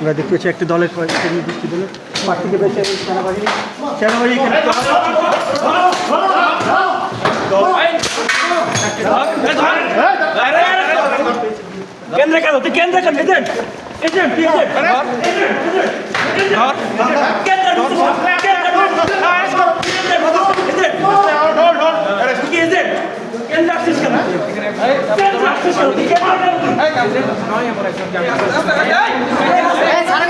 আমরা দেখতে একটি দলের নির্দিষ্ট দলের প্রার্থীকে বেছে সেনাবাহিনী সেনাবাহিনী কেন্দ্রে কেন্দ্রে আসছিস কেন তুই সারাগুলো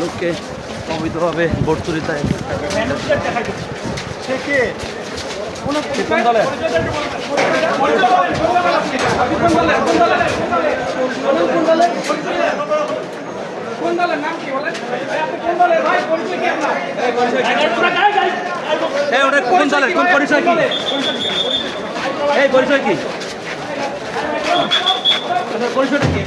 লোককে অবৈধভাবে ভোট সে কে কোন ওটা কোন দলের? কোন পরিচয় কি? এই পরিচয় কি? পরিচয়টা কি